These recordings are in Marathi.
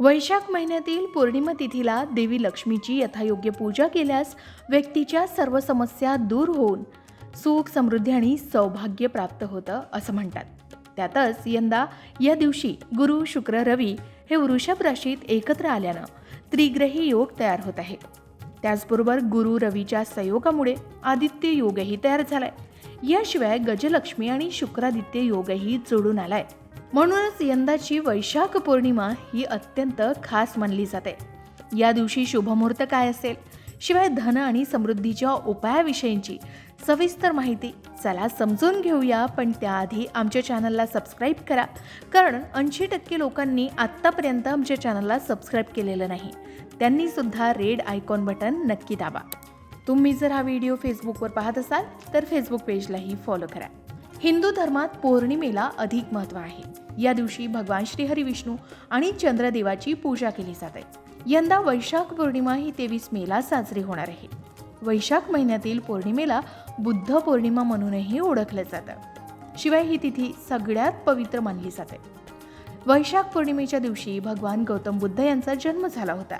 वैशाख महिन्यातील पौर्णिमा तिथीला देवी लक्ष्मीची यथायोग्य पूजा केल्यास व्यक्तीच्या सर्व समस्या दूर होऊन सुख समृद्धी आणि सौभाग्य प्राप्त होतं असं म्हणतात. त्यातच यंदा या दिवशी गुरु शुक्र रवी हे वृषभ राशीत एकत्र आल्यानं त्रिग्रही योग तयार होत आहे त्याचबरोबर गुरु रवीच्या संयोगामुळे आदित्य योगही तयार झालाय. याशिवाय गजलक्ष्मी आणि शुक्रादित्य योगही जोडून आलाय. म्हणूनच यंदाची वैशाख पौर्णिमा ही अत्यंत खास मानली जाते. या दिवशी शुभमुहूर्त काय असेल? शिवाय धन आणि समृद्धीच्या उपायाविषयींची सविस्तर माहिती चला समजून घेऊया पण त्याआधी आमच्या चॅनलला सबस्क्राईब करा. कारण ऐंशी टक्के लोकांनी आत्तापर्यंत आमच्या चॅनलला सबस्क्राईब केलेलं नाही. त्यांनी सुद्धा रेड आयकॉन बटन नक्की दाबा. तुम्ही जर हा व्हिडिओ फेसबुकवर पाहत असाल तर फेसबुक पेजलाही फॉलो करा. हिंदू धर्मात पौर्णिमेला अधिक महत्त्व आहे. या दिवशी भगवान श्रीहरी विष्णू आणि चंद्रदेवाची पूजा केली जाते. यंदा वैशाख पौर्णिमा ही तेवीस मेला साजरी होणार आहे. वैशाख महिन्यातील पौर्णिमेला बुद्ध पौर्णिमा म्हणूनही ओळखलं जातं. शिवाय ही तिथी सगळ्यात पवित्र मानली जाते. वैशाख पौर्णिमेच्या दिवशी भगवान गौतम बुद्ध यांचा जन्म झाला होता.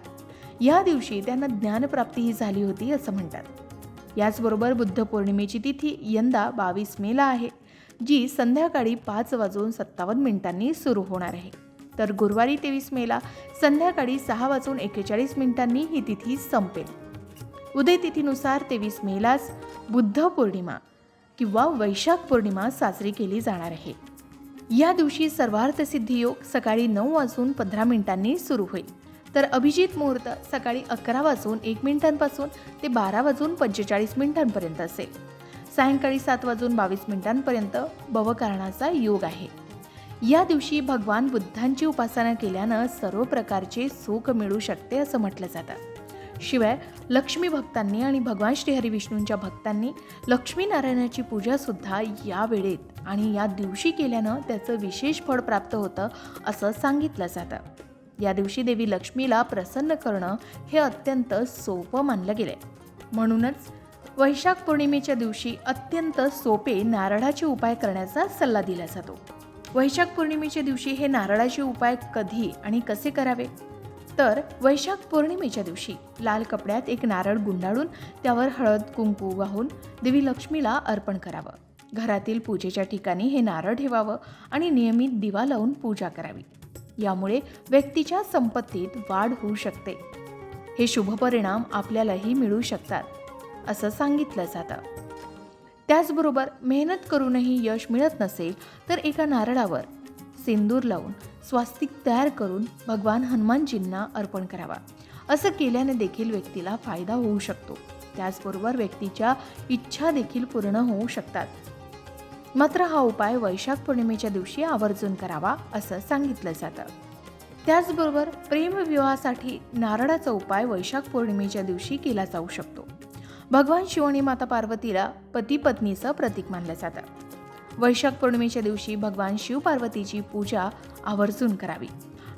या दिवशी त्यांना ज्ञानप्राप्तीही झाली होती असं म्हणतात. याचबरोबर बुद्ध पौर्णिमेची तिथी यंदा बावीस मेला आहे. जी संध्याकाळी पाच वाजून सत्तावन्न मिनिटांनी सुरू होणार आहे. तर गुरुवारी तेवीस मेला संध्याकाळी सहा वाजून एकेचाळीस मिनिटांनी ही तिथी संपेल. उदय तिथीनुसार तेवीस मेलाच बुद्ध पौर्णिमा किंवा वैशाख पौर्णिमा साजरी केली जाणार आहे. या दिवशी सर्वार्थ सिद्धी योग सकाळी नऊ वाजून पंधरा मिनिटांनी सुरू होईल. तर अभिजित मुहूर्त सकाळी अकरा वाजून एक मिनिटांपासून ते बारा वाजून पंचेचाळीस मिनिटांपर्यंत असेल. सायंकाळी सात वाजून बावीस मिनिटांपर्यंत भवकारणाचा योग आहे. या दिवशी भगवान बुद्धांची उपासना केल्यानं सर्व प्रकारचे सुख मिळू शकते असं म्हटलं जातं. शिवाय लक्ष्मी भक्तांनी आणि भगवान श्रीहरी विष्णूंच्या भक्तांनी लक्ष्मीनारायणाची पूजासुद्धा या वेळेत आणि या दिवशी केल्यानं त्याचं विशेष फळ प्राप्त होतं असं सांगितलं जातं. या दिवशी देवी लक्ष्मीला प्रसन्न करणं हे अत्यंत सोपं मानलं गेलंय. म्हणूनच वैशाख पौर्णिमेच्या दिवशी अत्यंत सोपे नारळाचे उपाय करण्याचा सल्ला दिला जातो. वैशाख पौर्णिमेच्या दिवशी हे नारळाचे उपाय कधी आणि कसे करावे? तर वैशाख पौर्णिमेच्या दिवशी लाल कपड्यात एक नारळ गुंडाळून त्यावर हळद कुंकू वाहून देवी लक्ष्मीला अर्पण करावं. घरातील पूजेच्या ठिकाणी हे नारळ ठेवावं आणि नियमित दिवा लावून पूजा करावी. यामुळे व्यक्तीच्या संपत्तीत वाढ होऊ शकते. हे शुभ परिणाम आपल्यालाही मिळू शकतात. असं सांगितलं जातं. त्याचबरोबर मेहनत करूनही यश मिळत नसेल तर एका नारळावर सिंदूर लावून स्वास्तिक तयार करून भगवान हनुमानजींना अर्पण करावा. असं केल्याने देखील व्यक्तीला फायदा होऊ शकतो. त्याचबरोबर व्यक्तीच्या इच्छा देखील पूर्ण होऊ शकतात. मात्र हा उपाय वैशाख पौर्णिमेच्या दिवशी आवर्जून करावा असं सांगितलं जातं. त्याचबरोबर प्रेमविवाहासाठी नारळाचा उपाय वैशाख पौर्णिमेच्या दिवशी केला जाऊ शकतो. भगवान शिव आणि माता पार्वतीला पती पत्नीचं प्रतीक मानलं जातं. वैशाख पौर्णिमेच्या दिवशी भगवान शिव पार्वतीची पूजा आवर्जून करावी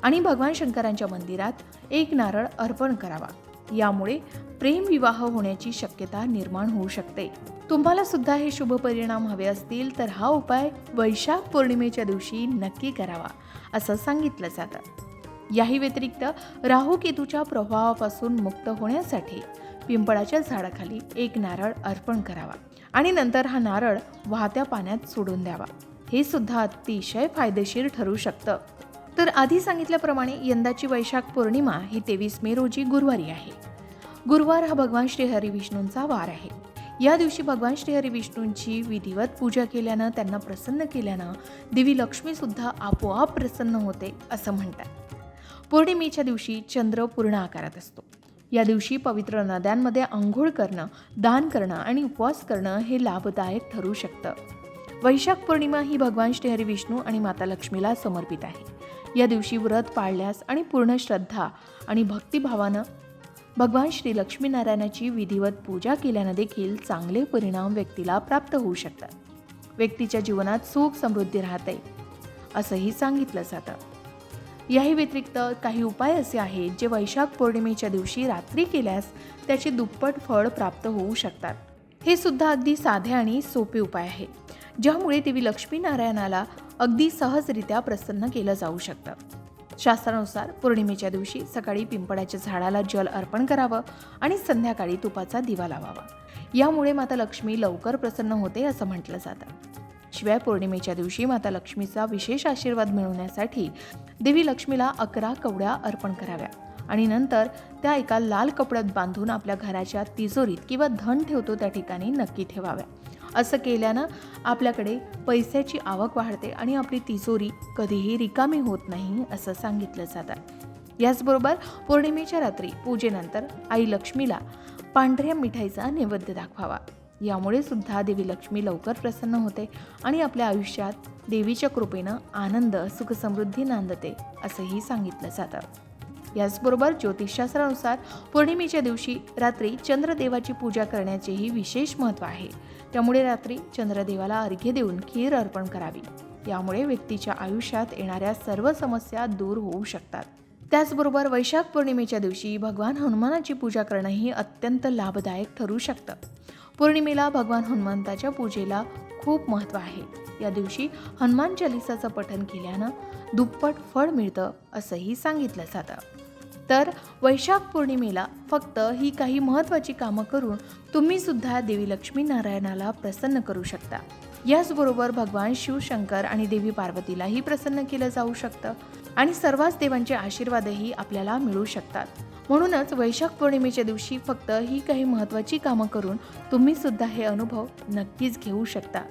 आणि भगवान शंकरांच्या मंदिरात एक नारळ अर्पण करावा. यामुळे प्रेम विवाह होण्याची शक्यता निर्माण होऊ शकते. तुम्हाला सुद्धा हे शुभ परिणाम हवे असतील तर हा उपाय वैशाख पौर्णिमेच्या दिवशी नक्की करावा असं सांगितलं जातं. याही व्यतिरिक्त राहू केतूच्या प्रभावापासून मुक्त होण्यासाठी पिंपळाच्या झाडाखाली एक नारळ अर्पण करावा आणि नंतर हा नारळ वाहत्या पाण्यात सोडून द्यावा. हे सुद्धा अतिशय फायदेशीर ठरू शकतं. तर आधी सांगितल्याप्रमाणे यंदाची वैशाख पौर्णिमा ही तेवीस मे रोजी गुरुवारी आहे. गुरुवार हा भगवान श्रीहरी विष्णूंचा वार आहे. या दिवशी भगवान श्रीहरी विष्णूंची विधिवत पूजा केल्यानं त्यांना प्रसन्न केल्यानं देवी लक्ष्मीसुद्धा आपोआप प्रसन्न होते असं म्हणतात. पौर्णिमेच्या दिवशी चंद्र पूर्ण आकारात असतो. या दिवशी पवित्र नद्यांमध्ये आंघोळ करणं दान करणं आणि उपवास करणं हे लाभदायक ठरू शकतं. वैशाख पौर्णिमा ही भगवान श्रीहरी विष्णू आणि माता लक्ष्मीला समर्पित आहे. या दिवशी व्रत पाळल्यास आणि पूर्ण श्रद्धा आणि भक्तिभावानं भगवान श्री लक्ष्मीनारायणाची विधिवत पूजा केल्यानं देखील चांगले परिणाम व्यक्तीला प्राप्त होऊ शकतात. व्यक्तीच्या जीवनात सुख समृद्धी राहते असंही सांगितलं जातं. याही व्यतिरिक्त काही उपाय असे आहेत जे वैशाख पौर्णिमेच्या दिवशी रात्री केल्यास त्याचे दुप्पट फळ प्राप्त होऊ शकतात. हे सुद्धा अगदी साधे आणि सोपे उपाय आहे ज्यामुळे देवी लक्ष्मीनारायणाला अगदी सहजरित्या प्रसन्न केलं जाऊ शकतं. शास्त्रानुसार पौर्णिमेच्या दिवशी सकाळी पिंपळाच्या झाडाला जल अर्पण करावं आणि संध्याकाळी तुपाचा दिवा लावावा. यामुळे माता लक्ष्मी लवकर प्रसन्न होते असं म्हटलं जातं. शिवाय पौर्णिमेच्या दिवशी माता लक्ष्मीचा विशेष आशीर्वाद मिळवण्यासाठी देवी लक्ष्मीला अकरा कवड्या अर्पण कराव्या. आणि नंतर त्या एका लाल कपड्यात बांधून आपल्या घराच्या तिजोरीत किंवा धन ठेवतो त्या ठिकाणी नक्की ठेवाव्या. असं केल्यानं आपल्याकडे पैशाची आवक वाढते आणि आपली तिजोरी कधीही रिकामी होत नाही असं सांगितलं जातं. याचबरोबर पौर्णिमेच्या रात्री पूजेनंतर आई लक्ष्मीला पांढऱ्या मिठाईचा नैवेद्य दाखवावा. यामुळे सुद्धा देवी लक्ष्मी लवकर प्रसन्न होते आणि आपल्या आयुष्यात देवीच्या कृपेनं आनंद सुखसमृद्धी नांदते असंही सांगितलं जातं. याचबरोबर ज्योतिषशास्त्रानुसार पौर्णिमेच्या दिवशी रात्री चंद्रदेवाची पूजा करण्याचेही विशेष महत्त्व आहे. त्यामुळे रात्री चंद्रदेवाला अर्घ्य देऊन खीर अर्पण करावी. यामुळे व्यक्तीच्या आयुष्यात येणाऱ्या सर्व समस्या दूर होऊ शकतात. त्याचबरोबर वैशाख पौर्णिमेच्या दिवशी भगवान हनुमानाची पूजा करणंही अत्यंत लाभदायक ठरू शकतं. पौर्णिमेला भगवान हनुमंताच्या पूजेला खूप महत्त्व आहे. या दिवशी हनुमान चालिसाचं पठन केल्यानं दुप्पट फळ मिळतं असंही सांगितलं जातं. तर वैशाख पौर्णिमेला फक्त ही काही महत्त्वाची कामं करून तुम्ही सुद्धा देवी लक्ष्मी नारायणाला प्रसन्न करू शकता. याचबरोबर भगवान शिवशंकर आणि देवी पार्वतीलाही प्रसन्न केलं जाऊ शकतं. आणि सर्वच देवांचे आशीर्वादही आपल्याला मिळू शकतात. म्हणूनच वैशाख पौर्णिमेच्या दिवशी फक्त ही काही महत्त्वाची कामं करून तुम्ही सुद्धा हे अनुभव नक्कीच घेऊ शकता.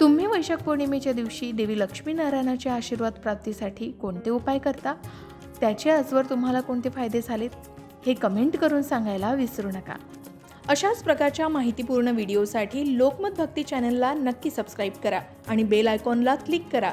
तुम्ही वैशाख पौर्णिमेच्या दिवशी देवी लक्ष्मीनारायणाच्या आशीर्वाद प्राप्तीसाठी कोणते उपाय करता? त्याचे आजवर तुम्हाला कोणते फायदे झालेत? हे कमेंट करून सांगायला विसरू नका. अशाच प्रकारच्या माहितीपूर्ण व्हिडिओसाठी लोकमत भक्ती चॅनलला नक्की सबस्क्राईब करा आणि बेल आयकॉनला क्लिक करा.